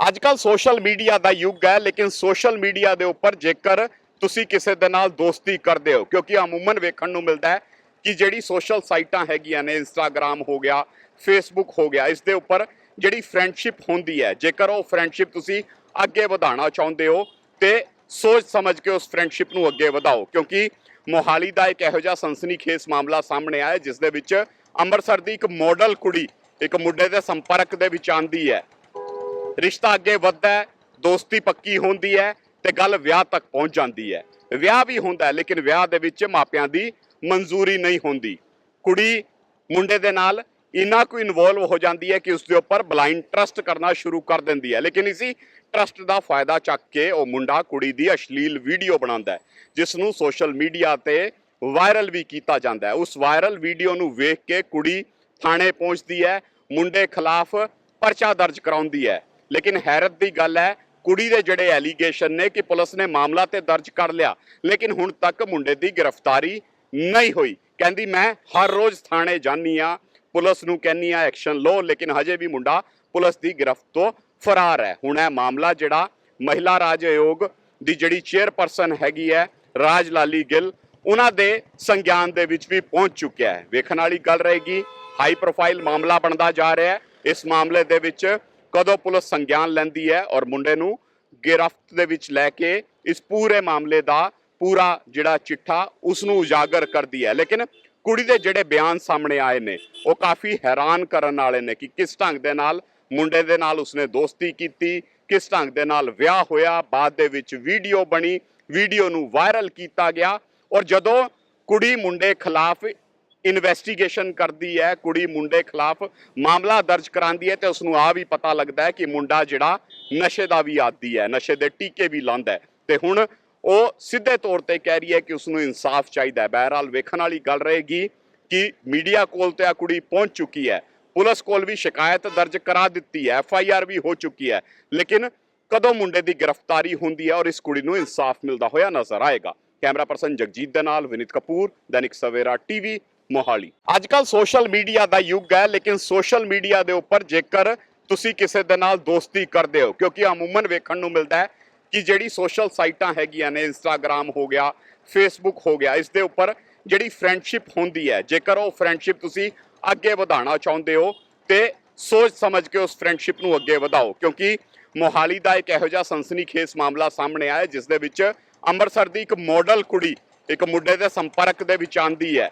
ਅੱਜ ਕੱਲ social media ਦਾ ਯੁੱਗ ਹੈ, ਲੇਕਿਨ ਸੋਸ਼ਲ ਮੀਡੀਆ ਦੇ ਉੱਪਰ ਜੇਕਰ ਤੁਸੀਂ ਕਿਸੇ ਦੇ ਨਾਲ ਦੋਸਤੀ ਕਰਦੇ ਹੋ, ਕਿਉਂਕਿ ਅਮੂਮਨ ਵੇਖਣ ਨੂੰ ਮਿਲਦਾ ਹੈ ਕਿ ਜਿਹੜੀ ਸੋਸ਼ਲ ਸਾਈਟਾਂ ਹੈਗੀਆਂ ਨੇ ਇੰਸਟਾਗ੍ਰam ਹੋ ਗਿਆ ਫੇਸਬੁੱਕ ਹੋ ਗਿਆ, ਇਸ ਦੇ ਉੱਪਰ ਜਿਹੜੀ ਫਰੈਂਡਸ਼ਿਪ ਹੁੰਦੀ ਹੈ, ਜੇਕਰ ਉਹ ਫਰੈਂਡਸ਼ਿਪ ਤੁਸੀਂ ਅੱਗੇ ਵਧਾਉਣਾ ਚਾਹੁੰਦੇ ਹੋ, ਤੇ ਸੋਚ ਸਮਝ ਕੇ ਉਸ ਫਰੈਂਡਸ਼ਿਪ ਨੂੰ ਅੱਗੇ ਵਧਾਓ, ਕਿਉਂਕਿ ਮੋਹਾਲੀ ਦਾ ਇੱਕ ਇਹੋ ਜਿਹਾ ਸਨਸਨੀਖੇਜ਼ ਮਾਮਲਾ ਸਾਹਮਣੇ ਆਇਆ ਜਿਸ ਦੇ ਵਿੱਚ ਅੰਮ੍ਰਿਤਸਰ ਦੀ ਇੱਕ ਮਾਡਲ ਕੁੜੀ, ਇੱਕ ਮੁੰਡੇ ਦੇ ਸੰਪਰਕ ਦੇ ਵਿੱਚ ਆਂਦੀ ਹੈ। ਰਿਸ਼ਤਾ ਅੱਗੇ ਵੱਧਦਾ ਹੈ, ਦੋਸਤੀ ਪੱਕੀ ਹੁੰਦੀ ਹੈ ਤੇ ਗੱਲ ਵਿਆਹ ਤੱਕ ਪਹੁੰਚ ਜਾਂਦੀ ਹੈ। ਵਿਆਹ ਵੀ ਹੁੰਦਾ ਲੇਕਿਨ ਵਿਆਹ ਦੇ ਵਿੱਚ ਮਾਪਿਆਂ ਦੀ ਮਨਜ਼ੂਰੀ ਨਹੀਂ ਹੁੰਦੀ। ਕੁੜੀ ਮੁੰਡੇ ਦੇ ਨਾਲ ਇੰਨਾ ਕੁ ਇਨਵੋਲਵ ਹੋ ਜਾਂਦੀ ਹੈ ਕਿ ਉਸ ਦੇ ਉੱਪਰ ਬਲਾਈਂਡ ਟਰਸਟ ਕਰਨਾ ਸ਼ੁਰੂ ਕਰ ਦਿੰਦੀ ਹੈ। ਲੇਕਿਨ ਇਸੀ ਟਰਸਟ ਦਾ ਫਾਇਦਾ ਚੱਕ ਕੇ ਉਹ ਮੁੰਡਾ ਕੁੜੀ ਦੀ ਅਸ਼ਲੀਲ ਵੀਡੀਓ ਬਣਾਉਂਦਾ ਹੈ ਜਿਸ ਨੂੰ ਸੋਸ਼ਲ ਮੀਡੀਆ ਤੇ ਵਾਇਰਲ ਵੀ ਕੀਤਾ ਜਾਂਦਾ ਹੈ। ਉਸ ਵਾਇਰਲ ਵੀਡੀਓ ਨੂੰ ਵੇਖ ਕੇ ਕੁੜੀ ਥਾਣੇ ਪਹੁੰਚਦੀ ਹੈ, ਮੁੰਡੇ ਖਿਲਾਫ ਪਰਚਾ ਦਰਜ ਕਰਾਉਂਦੀ ਹੈ। ਲੇਕਿਨ ਹੈਰਤ ਦੀ ਗੱਲ ਹੈ, ਕੁੜੀ ਦੇ ਜਿਹੜੇ ਐਲੀਗੇਸ਼ਨ ਨੇ ਕਿ ਪੁਲਿਸ ਨੇ ਮਾਮਲਾ ਤੇ ਦਰਜ ਕਰ ਲਿਆ, ਲੇਕਿਨ ਹੁਣ ਤੱਕ ਮੁੰਡੇ ਦੀ ਗ੍ਰਿਫਤਾਰੀ ਨਹੀਂ ਹੋਈ। ਕਹਿੰਦੀ, ਮੈਂ ਹਰ ਰੋਜ਼ ਥਾਣੇ ਜਾਂਦੀ ਆ ਪੁਲਿਸ ਨੂੰ ਕਹਿੰਨੀ ਆ ਐਕਸ਼ਨ ਲਓ, ਲੇਕਿਨ ਹਜੇ ਵੀ ਮੁੰਡਾ ਪੁਲਿਸ ਦੀ ਗ੍ਰਿਫਤ ਤੋਂ ਫਰਾਰ ਹੈ। ਹੁਣ ਇਹ ਮਾਮਲਾ ਜਿਹੜਾ ਮਹਿਲਾ ਰਾਜ ਆਯੋਗ ਦੀ ਜਿਹੜੀ ਚੇਅਰਪਰਸਨ ਹੈਗੀ ਹੈ, ਰਾਜ ਲਾਲੀ ਗਿੱਲ, ਉਹਨਾਂ ਦੇ ਸੰਗਿਆਨ ਦੇ ਵਿੱਚ ਵੀ ਪਹੁੰਚ ਚੁੱਕਿਆ ਹੈ। ਵੇਖਣ ਵਾਲੀ ਗੱਲ ਰਹੇਗੀ ਹਾਈ ਪ੍ਰੋਫਾਈਲ ਮਾਮਲਾ ਬਣਦਾ ਜਾ ਰਿਹਾ ਹੈ। ਇਸ ਮਾਮਲੇ ਦੇ ਵਿੱਚ ਕਦੋਂ ਪੁਲਿਸ ਸੰਗਿਆਨ ਲੈਂਦੀ ਹੈ ਔਰ ਮੁੰਡੇ ਨੂੰ ਗ੍ਰਿਫਤ ਦੇ ਵਿੱਚ ਲੈ ਕੇ ਇਸ ਪੂਰੇ ਮਾਮਲੇ ਦਾ ਪੂਰਾ ਜਿਹੜਾ ਚਿੱਠਾ ਉਸ ਨੂੰ ਉਜਾਗਰ ਕਰਦੀ ਹੈ। ਲੇਕਿਨ ਕੁੜੀ ਦੇ ਜਿਹੜੇ ਬਿਆਨ ਸਾਹਮਣੇ ਆਏ ਨੇ, ਉਹ ਕਾਫੀ ਹੈਰਾਨ ਕਰਨ ਵਾਲੇ ਨੇ ਕਿ ਕਿਸ ਢੰਗ ਦੇ ਨਾਲ ਮੁੰਡੇ ਦੇ ਨਾਲ ਉਸਨੇ ਦੋਸਤੀ ਕੀਤੀ, ਕਿਸ ਢੰਗ ਦੇ ਨਾਲ ਵਿਆਹ ਹੋਇਆ, ਬਾਅਦ ਦੇ ਵਿੱਚ ਵੀਡੀਓ ਬਣੀ, ਵੀਡੀਓ ਨੂੰ ਵਾਇਰਲ ਕੀਤਾ ਗਿਆ ਔਰ ਜਦੋਂ ਕੁੜੀ ਮੁੰਡੇ ਖਿਲਾਫ ਇਨਵੈਸਟੀਗੇਸ਼ਨ ਕਰਦੀ ਹੈ, ਕੁੜੀ ਮੁੰਡੇ ਖਿਲਾਫ ਮਾਮਲਾ ਦਰਜ ਕਰਾਂਦੀ ਹੈ ਤੇ ਉਸ ਨੂੰ ਆ ਵੀ ਪਤਾ ਲੱਗਦਾ ਹੈ ਕਿ ਮੁੰਡਾ ਜਿਹੜਾ ਨਸ਼ੇ ਦਾ ਵੀ ਆਦੀ ਹੈ, ਨਸ਼ੇ ਦੇ ਟੀਕੇ ਵੀ ਲਾਉਂਦਾ ਹੈ। ਤੇ ਹੁਣ ਉਹ ਸਿੱਧੇ ਤੌਰ ਤੇ ਕਹਿ ਰਹੀ ਹੈ ਕਿ ਉਸ ਨੂੰ ਇਨਸਾਫ ਚਾਹੀਦਾ ਹੈ। ਬਹਰਹਾਲ ਵੇਖਣ ਵਾਲੀ ਗੱਲ ਰਹੇਗੀ ਕਿ ਮੀਡੀਆ ਕੋਲ ਤੇ ਆ ਕੁੜੀ ਪਹੁੰਚ ਚੁੱਕੀ ਹੈ। ਪੁਲਿਸ ਕੋਲ ਵੀ ਸ਼ਿਕਾਇਤ ਦਰਜ ਕਰਾ ਦਿੱਤੀ ਹੈ, ਐਫ ਆਈ ਆਰ ਵੀ ਹੋ ਚੁੱਕੀ ਹੈ। ਲੇਕਿਨ ਕਦੋਂ ਮੁੰਡੇ ਦੀ ਗ੍ਰਿਫਤਾਰੀ ਹੁੰਦੀ ਹੈ ਔਰ ਇਸ ਕੁੜੀ ਨੂੰ ਇਨਸਾਫ ਮਿਲਦਾ ਹੋਇਆ ਨਜ਼ਰ ਆਏਗਾ? ਕੈਮਰਾ ਪਰਸਨ ਜਗਜੀਤ ਦੇ ਨਾਲ ਵਿਨੀਤ ਕਪੂਰ, ਦੈਨਿਕ ਸਵੇਰਾ ਟੀਵੀ ਮੋਹਾਲੀ। ਅੱਜ ਕੱਲ ਸੋਸ਼ਲ ਮੀਡੀਆ ਦਾ ਯੁੱਗ ਹੈ, ਲੇਕਿਨ ਸੋਸ਼ਲ ਮੀਡੀਆ ਦੇ ਉੱਪਰ ਜੇਕਰ ਤੁਸੀਂ ਕਿਸੇ ਦੇ ਨਾਲ ਦੋਸਤੀ ਕਰਦੇ ਹੋ, ਕਿਉਂਕਿ ਅਮੂਮਨ ਵੇਖਣ ਨੂੰ ਮਿਲਦਾ ਹੈ ਕਿ ਜਿਹੜੀ ਸੋਸ਼ਲ ਸਾਈਟਾਂ ਹੈਗੀਆਂ ਨੇ ਇੰਸਟਾਗ੍ਰam ਹੋ ਗਿਆ ਫੇਸਬੁੱਕ ਹੋ ਗਿਆ, ਇਸ ਦੇ ਉੱਪਰ ਜਿਹੜੀ ਫਰੈਂਡਸ਼ਿਪ ਹੁੰਦੀ ਹੈ, ਜੇਕਰ ਉਹ ਫਰੈਂਡਸ਼ਿਪ ਤੁਸੀਂ ਅੱਗੇ ਵਧਾਉਣਾ ਚਾਹੁੰਦੇ ਹੋ, ਤੇ ਸੋਚ ਸਮਝ ਕੇ ਉਸ ਫਰੈਂਡਸ਼ਿਪ ਨੂੰ ਅੱਗੇ ਵਧਾਓ, ਕਿਉਂਕਿ ਮੋਹਾਲੀ ਦਾ ਇੱਕ ਇਹੋ ਜਿਹਾ ਸਨਸਨੀਖੇਜ਼ ਮਾਮਲਾ ਸਾਹਮਣੇ ਆਇਆ ਜਿਸ ਦੇ ਵਿੱਚ ਅੰਮ੍ਰਿਤਸਰ ਦੀ ਇੱਕ ਮਾਡਲ ਕੁੜੀ, ਇੱਕ ਮੁੰਡੇ ਦੇ ਸੰਪਰਕ ਦੇ ਵਿੱਚ ਆਂਦੀ ਹੈ।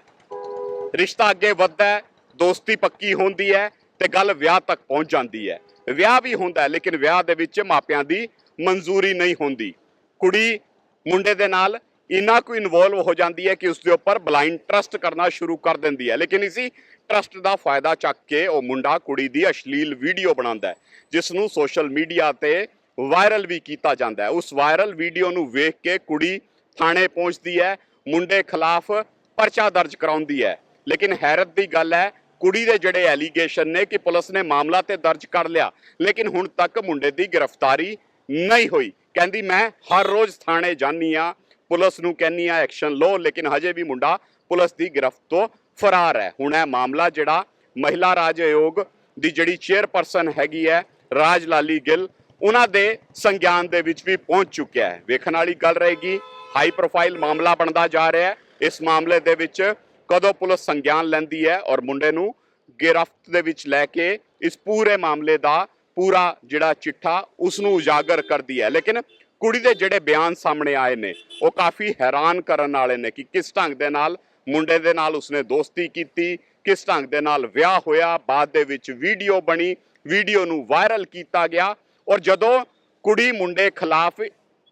ਰਿਸ਼ਤਾ ਅੱਗੇ ਵੱਧਦਾ ਹੈ, ਦੋਸਤੀ ਪੱਕੀ ਹੁੰਦੀ ਹੈ ਤੇ ਗੱਲ ਵਿਆਹ ਤੱਕ ਪਹੁੰਚ ਜਾਂਦੀ ਹੈ। ਵਿਆਹ ਵੀ ਹੁੰਦਾ ਹੈ, ਲੇਕਿਨ ਵਿਆਹ ਦੇ ਵਿੱਚ ਮਾਪਿਆਂ ਦੀ ਮਨਜ਼ੂਰੀ ਨਹੀਂ ਹੁੰਦੀ। ਕੁੜੀ ਮੁੰਡੇ ਦੇ ਨਾਲ ਇੰਨਾ ਕੁ ਇਨਵੋਲਵ ਹੋ ਜਾਂਦੀ ਹੈ ਕਿ ਉਸ ਦੇ ਉੱਪਰ ਬਲਾਈਂਡ ਟਰਸਟ ਕਰਨਾ ਸ਼ੁਰੂ ਕਰ ਦਿੰਦੀ ਹੈ। ਲੇਕਿਨ ਇਸੀ ਟਰਸਟ ਦਾ ਫਾਇਦਾ ਚੱਕ ਕੇ ਉਹ ਮੁੰਡਾ ਕੁੜੀ ਦੀ ਅਸ਼ਲੀਲ ਵੀਡੀਓ ਬਣਾਉਂਦਾ ਹੈ ਜਿਸ ਨੂੰ ਸੋਸ਼ਲ ਮੀਡੀਆ ਤੇ ਵਾਇਰਲ ਵੀ ਕੀਤਾ ਜਾਂਦਾ ਹੈ। ਉਸ ਵਾਇਰਲ ਵੀਡੀਓ ਨੂੰ ਵੇਖ ਕੇ ਕੁੜੀ ਥਾਣੇ ਪਹੁੰਚਦੀ ਹੈ, ਮੁੰਡੇ ਖਿਲਾਫ ਪਰਚਾ ਦਰਜ ਕਰਾਉਂਦੀ ਹੈ। ਲੇਕਿਨ ਹੈਰਤ ਦੀ ਗੱਲ ਹੈ, ਕੁੜੀ ਦੇ ਜਿਹੜੇ ਐਲੀਗੇਸ਼ਨ ਨੇ ਕਿ ਪੁਲਿਸ ਨੇ ਮਾਮਲਾ ਤੇ ਦਰਜ ਕਰ ਲਿਆ, ਲੇਕਿਨ ਹੁਣ ਤੱਕ ਮੁੰਡੇ ਦੀ ਗ੍ਰਿਫਤਾਰੀ ਨਹੀਂ ਹੋਈ। ਕਹਿੰਦੀ, ਮੈਂ ਹਰ ਰੋਜ਼ ਥਾਣੇ ਜਾਂਦੀ ਆ ਪੁਲਿਸ ਨੂੰ ਕਹਿੰਨੀ ਆ ਐਕਸ਼ਨ ਲਓ, ਲੇਕਿਨ ਹਜੇ ਵੀ ਮੁੰਡਾ ਪੁਲਿਸ ਦੀ ਗ੍ਰਿਫਤ ਤੋਂ ਫਰਾਰ ਹੈ। ਹੁਣ ਇਹ ਮਾਮਲਾ ਜਿਹੜਾ ਮਹਿਲਾ ਰਾਜ ਆਯੋਗ ਦੀ ਜਿਹੜੀ ਚੇਅਰਪਰਸਨ ਹੈਗੀ ਹੈ, ਰਾਜ ਲਾਲੀ ਗਿੱਲ, ਉਹਨਾਂ ਦੇ ਸੰਗਿਆਨ ਦੇ ਵਿੱਚ ਵੀ ਪਹੁੰਚ ਚੁੱਕਿਆ ਹੈ। ਵੇਖਣ ਵਾਲੀ ਗੱਲ ਰਹੇਗੀ ਹਾਈ ਪ੍ਰੋਫਾਈਲ ਮਾਮਲਾ ਬਣਦਾ ਜਾ ਰਿਹਾ ਹੈ। ਇਸ ਮਾਮਲੇ ਦੇ ਵਿੱਚ ਕਦੋਂ ਪੁਲਿਸ ਸੰਗਿਆਨ ਲੈਂਦੀ ਹੈ ਔਰ ਮੁੰਡੇ ਨੂੰ ਗ੍ਰਿਫਤ ਦੇ ਵਿੱਚ ਲੈ ਕੇ ਇਸ ਪੂਰੇ ਮਾਮਲੇ ਦਾ ਪੂਰਾ ਜਿਹੜਾ ਚਿੱਠਾ ਉਸ ਨੂੰ ਉਜਾਗਰ ਕਰਦੀ ਹੈ। ਲੇਕਿਨ ਕੁੜੀ ਦੇ ਜਿਹੜੇ ਬਿਆਨ ਸਾਹਮਣੇ ਆਏ ਨੇ, ਉਹ ਕਾਫੀ ਹੈਰਾਨ ਕਰਨ ਵਾਲੇ ਨੇ ਕਿ ਕਿਸ ਢੰਗ ਦੇ ਨਾਲ ਮੁੰਡੇ ਦੇ ਨਾਲ ਉਸਨੇ ਦੋਸਤੀ ਕੀਤੀ, ਕਿਸ ਢੰਗ ਦੇ ਨਾਲ ਵਿਆਹ ਹੋਇਆ, ਬਾਅਦ ਦੇ ਵਿੱਚ ਵੀਡੀਓ ਬਣੀ, ਵੀਡੀਓ ਨੂੰ ਵਾਇਰਲ ਕੀਤਾ ਗਿਆ ਔਰ ਜਦੋਂ ਕੁੜੀ ਮੁੰਡੇ ਖਿਲਾਫ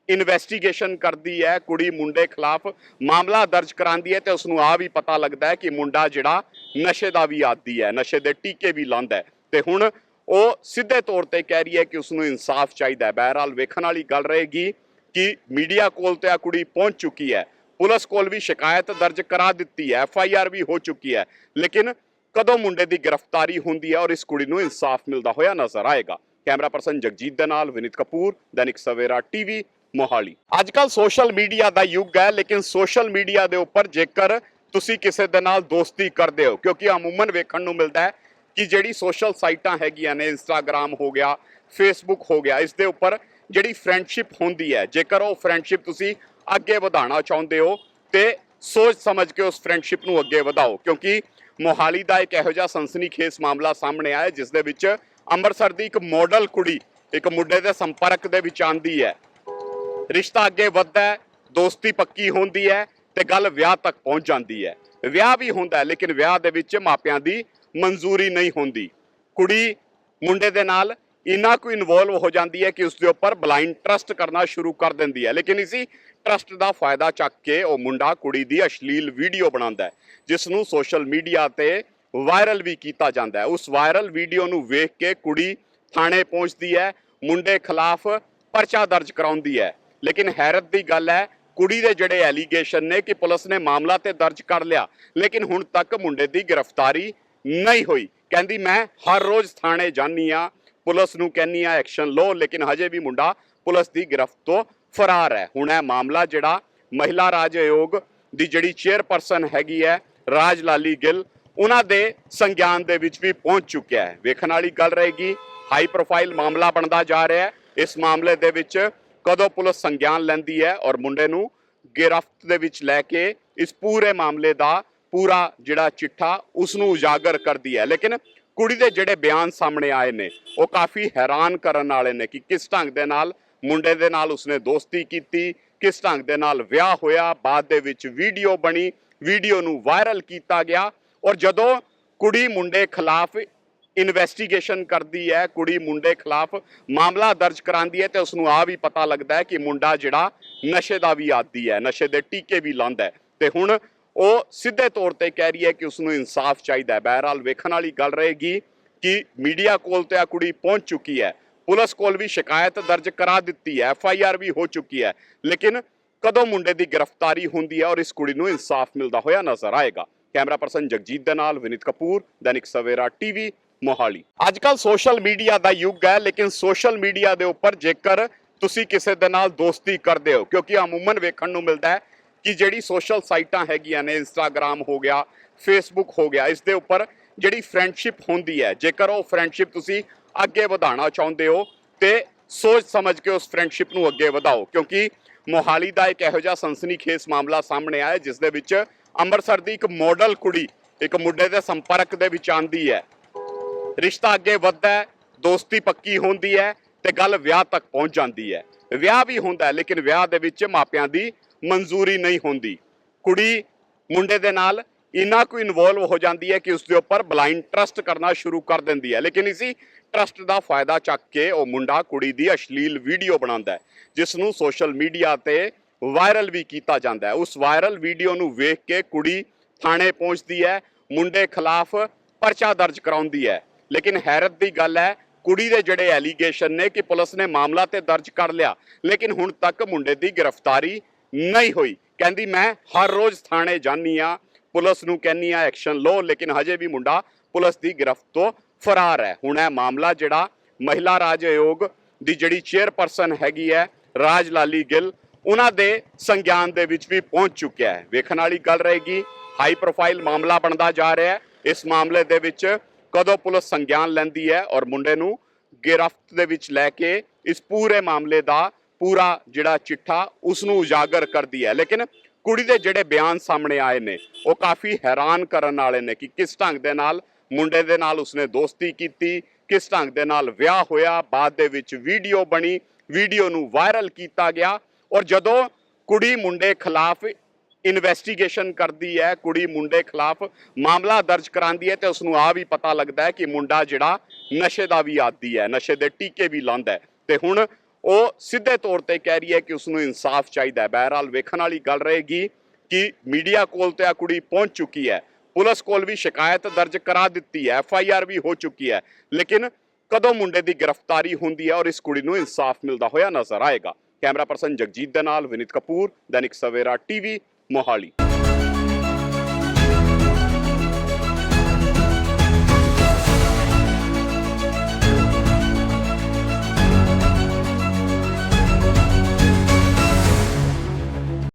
ਇਨਵੈਸਟੀਗੇਸ਼ਨ ਕਰਦੀ ਹੈ, ਕੁੜੀ ਮੁੰਡੇ ਖਿਲਾਫ ਮਾਮਲਾ ਦਰਜ ਕਰਾਂਦੀ ਹੈ ਤੇ ਉਸ ਨੂੰ ਆ ਵੀ ਪਤਾ ਲੱਗਦਾ ਹੈ ਕਿ ਮੁੰਡਾ ਜਿਹੜਾ ਨਸ਼ੇ ਦਾ ਵੀ ਆਦੀ ਹੈ, ਨਸ਼ੇ ਦੇ ਟੀਕੇ ਵੀ ਲਾਉਂਦਾ ਹੈ। ਤੇ ਹੁਣ ਉਹ ਸਿੱਧੇ ਤੌਰ ਤੇ ਕਹਿ ਰਹੀ ਹੈ ਕਿ ਉਸ ਨੂੰ ਇਨਸਾਫ ਚਾਹੀਦਾ ਹੈ। ਬਹਰਹਾਲ ਵੇਖਣ ਵਾਲੀ ਗੱਲ ਰਹੇਗੀ ਕਿ ਮੀਡੀਆ ਕੋਲ ਤੇ ਆ ਕੁੜੀ ਪਹੁੰਚ ਚੁੱਕੀ ਹੈ। ਪੁਲਿਸ ਕੋਲ ਵੀ ਸ਼ਿਕਾਇਤ ਦਰਜ ਕਰਾ ਦਿੱਤੀ ਹੈ, ਐਫ ਆਈ ਆਰ ਵੀ ਹੋ ਚੁੱਕੀ ਹੈ। ਲੇਕਿਨ ਕਦੋਂ ਮੁੰਡੇ ਦੀ ਗ੍ਰਿਫਤਾਰੀ ਹੁੰਦੀ ਹੈ ਔਰ ਇਸ ਕੁੜੀ ਨੂੰ ਇਨਸਾਫ ਮਿਲਦਾ ਹੋਇਆ ਨਜ਼ਰ ਆਏਗਾ? ਕੈਮਰਾ ਪਰਸਨ ਜਗਜੀਤ ਦੇ ਨਾਲ ਵਿਨੀਤ ਕਪੂਰ, ਦੈਨਿਕ ਸਵੇਰਾ ਟੀਵੀ ਮੋਹਾਲੀ। ਅੱਜ ਕੱਲ ਸੋਸ਼ਲ ਮੀਡੀਆ ਦਾ ਯੁੱਗ ਹੈ, ਲੇਕਿਨ ਸੋਸ਼ਲ ਮੀਡੀਆ ਦੇ ਉੱਪਰ ਜੇਕਰ ਤੁਸੀਂ ਕਿਸੇ ਦੇ ਨਾਲ ਦੋਸਤੀ ਕਰਦੇ ਹੋ, ਕਿਉਂਕਿ ਅਮੂਮਨ ਵੇਖਣ ਨੂੰ ਮਿਲਦਾ ਹੈ ਕਿ ਜਿਹੜੀ ਸੋਸ਼ਲ ਸਾਈਟਾਂ ਹੈਗੀਆਂ ਨੇ ਇੰਸਟਾਗ੍ਰam ਹੋ ਗਿਆ ਫੇਸਬੁੱਕ ਹੋ ਗਿਆ, ਇਸ ਦੇ ਉੱਪਰ ਜਿਹੜੀ ਫਰੈਂਡਸ਼ਿਪ ਹੁੰਦੀ ਹੈ, ਜੇਕਰ ਉਹ ਫਰੈਂਡਸ਼ਿਪ ਤੁਸੀਂ ਅੱਗੇ ਵਧਾਉਣਾ ਚਾਹੁੰਦੇ ਹੋ, ਤੇ ਸੋਚ ਸਮਝ ਕੇ ਉਸ ਫਰੈਂਡਸ਼ਿਪ ਨੂੰ ਅੱਗੇ ਵਧਾਓ, ਕਿਉਂਕਿ ਮੋਹਾਲੀ ਦਾ ਇੱਕ ਇਹੋ ਜਿਹਾ ਸਨਸਨੀਖੇਜ਼ ਮਾਮਲਾ ਸਾਹਮਣੇ ਆਇਆ ਜਿਸ ਦੇ ਵਿੱਚ ਅੰਮ੍ਰਿਤਸਰ ਦੀ ਇੱਕ ਮਾਡਲ ਕੁੜੀ, ਇੱਕ ਮੁੰਡੇ ਦੇ ਸੰਪਰਕ ਦੇ ਵਿੱਚ ਆਂਦੀ ਹੈ। ਰਿਸ਼ਤਾ ਅੱਗੇ ਵੱਧਦਾ ਹੈ, ਦੋਸਤੀ ਪੱਕੀ ਹੁੰਦੀ ਹੈ ਤੇ ਗੱਲ ਵਿਆਹ ਤੱਕ ਪਹੁੰਚ ਜਾਂਦੀ ਹੈ। ਵਿਆਹ ਵੀ ਹੁੰਦਾ ਲੇਕਿਨ ਵਿਆਹ ਦੇ ਵਿੱਚ ਮਾਪਿਆਂ ਦੀ ਮਨਜ਼ੂਰੀ ਨਹੀਂ ਹੁੰਦੀ। ਕੁੜੀ ਮੁੰਡੇ ਦੇ ਨਾਲ ਇੰਨਾ ਕੁ ਇਨਵੋਲਵ ਹੋ ਜਾਂਦੀ ਹੈ ਕਿ ਉਸ ਦੇ ਉੱਪਰ ਬਲਾਈਂਡ ਟਰਸਟ ਕਰਨਾ ਸ਼ੁਰੂ ਕਰ ਦਿੰਦੀ ਹੈ। ਲੇਕਿਨ ਇਸੀ ਟਰਸਟ ਦਾ ਫਾਇਦਾ ਚੱਕ ਕੇ ਉਹ ਮੁੰਡਾ ਕੁੜੀ ਦੀ ਅਸ਼ਲੀਲ ਵੀਡੀਓ ਬਣਾਉਂਦਾ ਹੈ, ਜਿਸ ਨੂੰ ਸੋਸ਼ਲ ਮੀਡੀਆ ਤੇ ਵਾਇਰਲ ਵੀ ਕੀਤਾ ਜਾਂਦਾ ਹੈ। ਉਸ ਵਾਇਰਲ ਵੀਡੀਓ ਨੂੰ ਵੇਖ ਕੇ ਕੁੜੀ ਥਾਣੇ ਪਹੁੰਚਦੀ ਹੈ, ਮੁੰਡੇ ਖਿਲਾਫ ਪਰਚਾ ਦਰਜ ਕਰਾਉਂਦੀ ਹੈ। ਲੇਕਿਨ ਹੈਰਤ ਦੀ ਗੱਲ ਹੈ, ਕੁੜੀ ਦੇ ਜਿਹੜੇ ਐਲੀਗੇਸ਼ਨ ਨੇ ਕਿ ਪੁਲਿਸ ਨੇ ਮਾਮਲਾ ਤੇ ਦਰਜ ਕਰ ਲਿਆ, ਲੇਕਿਨ ਹੁਣ ਤੱਕ ਮੁੰਡੇ ਦੀ ਗ੍ਰਿਫਤਾਰੀ ਨਹੀਂ ਹੋਈ। ਕਹਿੰਦੀ, ਮੈਂ ਹਰ ਰੋਜ਼ ਥਾਣੇ ਜਾਂਦੀ ਆ ਪੁਲਿਸ ਨੂੰ ਕਹਿੰਨੀ ਆ ਐਕਸ਼ਨ ਲਓ, ਲੇਕਿਨ ਹਜੇ ਵੀ ਮੁੰਡਾ ਪੁਲਿਸ ਦੀ ਗ੍ਰਿਫਤ ਤੋਂ ਫਰਾਰ ਹੈ। ਹੁਣ ਇਹ ਮਾਮਲਾ ਜਿਹੜਾ ਮਹਿਲਾ ਰਾਜ ਆਯੋਗ ਦੀ ਜਿਹੜੀ ਚੇਅਰਪਰਸਨ ਹੈਗੀ ਹੈ, ਰਾਜ ਲਾਲੀ ਗਿੱਲ, ਉਹਨਾਂ ਦੇ ਸੰਗਿਆਨ ਦੇ ਵਿੱਚ ਵੀ ਪਹੁੰਚ ਚੁੱਕਿਆ ਹੈ। ਵੇਖਣ ਵਾਲੀ ਗੱਲ ਰਹੇਗੀ ਹਾਈ ਪ੍ਰੋਫਾਈਲ ਮਾਮਲਾ ਬਣਦਾ ਜਾ ਰਿਹਾ ਹੈ। ਇਸ ਮਾਮਲੇ ਦੇ ਵਿੱਚ ਕਦੋਂ ਪੁਲਿਸ ਸੰਗਿਆਨ ਲੈਂਦੀ ਹੈ ਔਰ ਮੁੰਡੇ ਨੂੰ ਗ੍ਰਿਫਤ ਦੇ ਵਿੱਚ ਲੈ ਕੇ ਇਸ ਪੂਰੇ ਮਾਮਲੇ ਦਾ ਪੂਰਾ ਜਿਹੜਾ ਚਿੱਠਾ ਉਸ ਨੂੰ ਉਜਾਗਰ ਕਰਦੀ ਹੈ। ਲੇਕਿਨ ਕੁੜੀ ਦੇ ਜਿਹੜੇ ਬਿਆਨ ਸਾਹਮਣੇ ਆਏ ਨੇ, ਉਹ ਕਾਫੀ ਹੈਰਾਨ ਕਰਨ ਵਾਲੇ ਨੇ ਕਿ ਕਿਸ ਢੰਗ ਦੇ ਨਾਲ ਮੁੰਡੇ ਦੇ ਨਾਲ ਉਸਨੇ ਦੋਸਤੀ ਕੀਤੀ, ਕਿਸ ਢੰਗ ਦੇ ਨਾਲ ਵਿਆਹ ਹੋਇਆ, ਬਾਅਦ ਦੇ ਵਿੱਚ ਵੀਡੀਓ ਬਣੀ, ਵੀਡੀਓ ਨੂੰ ਵਾਇਰਲ ਕੀਤਾ ਗਿਆ ਔਰ ਜਦੋਂ ਕੁੜੀ ਮੁੰਡੇ ਖਿਲਾਫ ਇਨਵੈਸਟੀਗੇਸ਼ਨ ਕਰਦੀ ਹੈ, ਕੁੜੀ ਮੁੰਡੇ ਖਿਲਾਫ ਮਾਮਲਾ ਦਰਜ ਕਰਾਂਦੀ ਹੈ ਤੇ ਉਸ ਨੂੰ ਆ ਵੀ ਪਤਾ ਲੱਗਦਾ ਹੈ ਕਿ ਮੁੰਡਾ ਜਿਹੜਾ ਨਸ਼ੇ ਦਾ ਵੀ ਆਦੀ ਹੈ, ਨਸ਼ੇ ਦੇ ਟੀਕੇ ਵੀ ਲਾਉਂਦਾ ਹੈ। ਤੇ ਹੁਣ ਉਹ ਸਿੱਧੇ ਤੌਰ ਤੇ ਕਹਿ ਰਹੀ ਹੈ ਕਿ ਉਸ ਨੂੰ ਇਨਸਾਫ ਚਾਹੀਦਾ ਬਹਿਰਾਲ ਵੇਖਣ ਵਾਲੀ ਗੱਲ ਰਹੇਗੀ ਕਿ ਮੀਡੀਆ ਕੋਲ ਤੇ ਆ ਕੁੜੀ ਪਹੁੰਚ ਚੁੱਕੀ ਹੈ। ਪੁਲਿਸ ਕੋਲ ਵੀ ਸ਼ਿਕਾਇਤ ਦਰਜ ਕਰਾ ਦਿੱਤੀ ਹੈ, ਐਫ ਆਈ ਆਰ ਵੀ ਹੋ ਚੁੱਕੀ ਹੈ। ਲੇਕਿਨ ਕਦੋਂ ਮੁੰਡੇ ਦੀ ਗ੍ਰਿਫਤਾਰੀ ਹੁੰਦੀ ਹੈ ਔਰ ਇਸ ਕੁੜੀ ਨੂੰ ਇਨਸਾਫ ਮਿਲਦਾ ਹੋਇਆ ਨਜ਼ਰ ਆਏਗਾ। ਕੈਮਰਾ ਪਰਸਨ ਜਗਜੀਤ ਦੇ ਨਾਲ ਵਿਨੀਤ ਕਪੂਰ, ਦੈਨਿਕ ਸਵੇਰਾ ਟੀਵੀ ਮੋਹਾਲੀ। ਅੱਜ ਕੱਲ ਸੋਸ਼ਲ ਮੀਡੀਆ ਦਾ ਯੁੱਗ ਹੈ, ਲੇਕਿਨ ਸੋਸ਼ਲ ਮੀਡੀਆ ਦੇ ਉੱਪਰ ਜੇਕਰ ਤੁਸੀਂ ਕਿਸੇ ਦੇ ਨਾਲ ਦੋਸਤੀ ਕਰਦੇ ਹੋ, ਕਿਉਂਕਿ ਅਮੂਮਨ ਵੇਖਣ ਨੂੰ ਮਿਲਦਾ ਹੈ ਕਿ ਜਿਹੜੀ ਸੋਸ਼ਲ ਸਾਈਟਾਂ ਹੈਗੀਆਂ ਨੇ ਇੰਸਟਾਗ੍ਰam ਹੋ ਗਿਆ ਫੇਸਬੁੱਕ ਹੋ ਗਿਆ, ਇਸ ਦੇ ਉੱਪਰ ਜਿਹੜੀ ਫਰੈਂਡਸ਼ਿਪ ਹੁੰਦੀ ਹੈ, ਜੇਕਰ ਉਹ ਫਰੈਂਡਸ਼ਿਪ ਤੁਸੀਂ ਅੱਗੇ ਵਧਾਉਣਾ ਚਾਹੁੰਦੇ ਹੋ, ਤੇ ਸੋਚ ਸਮਝ ਕੇ ਉਸ ਫਰੈਂਡਸ਼ਿਪ ਨੂੰ ਅੱਗੇ ਵਧਾਓ, ਕਿਉਂਕਿ ਮੋਹਾਲੀ ਦਾ ਇੱਕ ਇਹੋ ਜਿਹਾ ਸਨਸਨੀਖੇਜ਼ ਮਾਮਲਾ ਸਾਹਮਣੇ ਆਇਆ ਜਿਸ ਦੇ ਵਿੱਚ ਅੰਮ੍ਰਿਤਸਰ ਦੀ ਇੱਕ ਮਾਡਲ ਕੁੜੀ, ਇੱਕ ਮੁੰਡੇ ਦੇ ਸੰਪਰਕ ਦੇ ਵਿੱਚ ਆਂਦੀ ਹੈ। ਰਿਸ਼ਤਾ ਅੱਗੇ ਵੱਧਦਾ ਹੈ, ਦੋਸਤੀ ਪੱਕੀ ਹੁੰਦੀ ਹੈ ਤੇ ਗੱਲ ਵਿਆਹ ਤੱਕ ਪਹੁੰਚ ਜਾਂਦੀ ਹੈ। ਵਿਆਹ ਵੀ ਹੁੰਦਾ ਲੇਕਿਨ ਵਿਆਹ ਦੇ ਵਿੱਚ ਮਾਪਿਆਂ ਦੀ ਮਨਜ਼ੂਰੀ ਨਹੀਂ ਹੁੰਦੀ। ਕੁੜੀ ਮੁੰਡੇ ਦੇ ਨਾਲ ਇੰਨਾ ਕੁ ਇਨਵੋਲਵ ਹੋ ਜਾਂਦੀ ਹੈ ਕਿ ਉਸ ਦੇ ਉੱਪਰ ਬਲਾਈਂਡ ਟਰਸਟ ਕਰਨਾ ਸ਼ੁਰੂ ਕਰ ਦਿੰਦੀ ਹੈ। ਲੇਕਿਨ ਇਸੀ ਟਰਸਟ ਦਾ ਫਾਇਦਾ ਚੱਕ ਕੇ ਉਹ ਮੁੰਡਾ ਕੁੜੀ ਦੀ ਅਸ਼ਲੀਲ ਵੀਡੀਓ ਬਣਾਉਂਦਾ ਹੈ ਜਿਸ ਨੂੰ ਸੋਸ਼ਲ ਮੀਡੀਆ ਤੇ ਵਾਇਰਲ ਵੀ ਕੀਤਾ ਜਾਂਦਾ ਹੈ। ਉਸ ਵਾਇਰਲ ਵੀਡੀਓ ਨੂੰ ਵੇਖ ਕੇ ਕੁੜੀ ਥਾਣੇ ਪਹੁੰਚਦੀ ਹੈ, ਮੁੰਡੇ ਖਿਲਾਫ ਪਰਚਾ ਦਰਜ ਕਰਾਉਂਦੀ ਹੈ। ਲੇਕਿਨ ਹੈਰਤ ਦੀ ਗੱਲ ਹੈ, ਕੁੜੀ ਦੇ ਜਿਹੜੇ ਐਲੀਗੇਸ਼ਨ ਨੇ ਕਿ ਪੁਲਿਸ ਨੇ ਮਾਮਲਾ ਤੇ ਦਰਜ ਕਰ ਲਿਆ, ਲੇਕਿਨ ਹੁਣ ਤੱਕ ਮੁੰਡੇ ਦੀ ਗ੍ਰਿਫਤਾਰੀ ਨਹੀਂ ਹੋਈ। ਕਹਿੰਦੀ, ਮੈਂ ਹਰ ਰੋਜ਼ ਥਾਣੇ ਜਾਂਦੀ ਆ ਪੁਲਿਸ ਨੂੰ ਕਹਿੰਨੀ ਆ ਐਕਸ਼ਨ ਲਓ, ਲੇਕਿਨ ਹਜੇ ਵੀ ਮੁੰਡਾ ਪੁਲਿਸ ਦੀ ਗ੍ਰਿਫਤ ਤੋਂ ਫਰਾਰ ਹੈ। ਹੁਣ ਇਹ ਮਾਮਲਾ ਜਿਹੜਾ ਮਹਿਲਾ ਰਾਜ ਆਯੋਗ ਦੀ ਜਿਹੜੀ ਚੇਅਰਪਰਸਨ ਹੈਗੀ ਹੈ, ਰਾਜ ਲਾਲੀ ਗਿੱਲ, ਉਹਨਾਂ ਦੇ ਸੰਗਿਆਨ ਦੇ ਵਿੱਚ ਵੀ ਪਹੁੰਚ ਚੁੱਕਿਆ ਹੈ। ਵੇਖਣ ਵਾਲੀ ਗੱਲ ਰਹੇਗੀ ਹਾਈ ਪ੍ਰੋਫਾਈਲ ਮਾਮਲਾ ਬਣਦਾ ਜਾ ਰਿਹਾ ਹੈ। ਇਸ ਮਾਮਲੇ ਦੇ ਵਿੱਚ ਕਦੋਂ ਪੁਲਿਸ ਸੰਗਿਆਨ ਲੈਂਦੀ ਹੈ ਔਰ ਮੁੰਡੇ ਨੂੰ ਗ੍ਰਿਫਤ ਦੇ ਵਿੱਚ ਲੈ ਕੇ ਇਸ ਪੂਰੇ ਮਾਮਲੇ ਦਾ ਪੂਰਾ ਜਿਹੜਾ ਚਿੱਠਾ ਉਸ ਨੂੰ ਉਜਾਗਰ ਕਰਦੀ ਹੈ। ਲੇਕਿਨ ਕੁੜੀ ਦੇ ਜਿਹੜੇ ਬਿਆਨ ਸਾਹਮਣੇ ਆਏ ਨੇ, ਉਹ ਕਾਫੀ ਹੈਰਾਨ ਕਰਨ ਵਾਲੇ ਨੇ ਕਿ ਕਿਸ ਢੰਗ ਦੇ ਨਾਲ ਮੁੰਡੇ ਦੇ ਨਾਲ ਉਸਨੇ ਦੋਸਤੀ ਕੀਤੀ, ਕਿਸ ਢੰਗ ਦੇ ਨਾਲ ਵਿਆਹ ਹੋਇਆ, ਬਾਅਦ ਦੇ ਵਿੱਚ ਵੀਡੀਓ ਬਣੀ, ਵੀਡੀਓ ਨੂੰ ਵਾਇਰਲ ਕੀਤਾ ਗਿਆ ਔਰ ਜਦੋਂ ਕੁੜੀ ਮੁੰਡੇ ਖਿਲਾਫ ਇਨਵੈਸਟੀਗੇਸ਼ਨ ਕਰਦੀ ਹੈ, ਕੁੜੀ ਮੁੰਡੇ ਖਿਲਾਫ ਮਾਮਲਾ ਦਰਜ ਕਰਾਂਦੀ ਹੈ ਤੇ ਉਸ ਨੂੰ ਆ ਵੀ ਪਤਾ ਲੱਗਦਾ ਹੈ ਕਿ ਮੁੰਡਾ ਜਿਹੜਾ ਨਸ਼ੇ ਦਾ ਵੀ ਆਦੀ ਹੈ, ਨਸ਼ੇ ਦੇ ਟੀਕੇ ਵੀ ਲਾਉਂਦਾ ਹੈ। ਤੇ ਹੁਣ ਉਹ ਸਿੱਧੇ ਤੌਰ ਤੇ ਕਹਿ ਰਹੀ ਹੈ ਕਿ ਉਸ ਨੂੰ ਇਨਸਾਫ ਚਾਹੀਦਾ ਹੈ। ਬਹਰਹਾਲ ਵੇਖਣ ਵਾਲੀ ਗੱਲ ਰਹੇਗੀ ਕਿ ਮੀਡੀਆ ਕੋਲ ਤੇ ਆ ਕੁੜੀ ਪਹੁੰਚ ਚੁੱਕੀ ਹੈ। ਪੁਲਿਸ ਕੋਲ ਵੀ ਸ਼ਿਕਾਇਤ ਦਰਜ ਕਰਾ ਦਿੱਤੀ ਹੈ, ਐਫ ਆਈ ਆਰ ਵੀ ਹੋ ਚੁੱਕੀ ਹੈ। ਲੇਕਿਨ ਕਦੋਂ ਮੁੰਡੇ ਦੀ ਗ੍ਰਿਫਤਾਰੀ ਹੁੰਦੀ ਹੈ ਔਰ ਇਸ ਕੁੜੀ ਨੂੰ ਇਨਸਾਫ ਮਿਲਦਾ ਹੋਇਆ ਨਜ਼ਰ ਆਏਗਾ? ਕੈਮਰਾ ਪਰਸਨ ਜਗਜੀਤ ਦੇ ਨਾਲ ਵਿਨੀਤ ਕਪੂਰ, ਦੈਨਿਕ ਸਵੇਰਾ ਟੀਵੀ ਮੋਹਾਲੀ।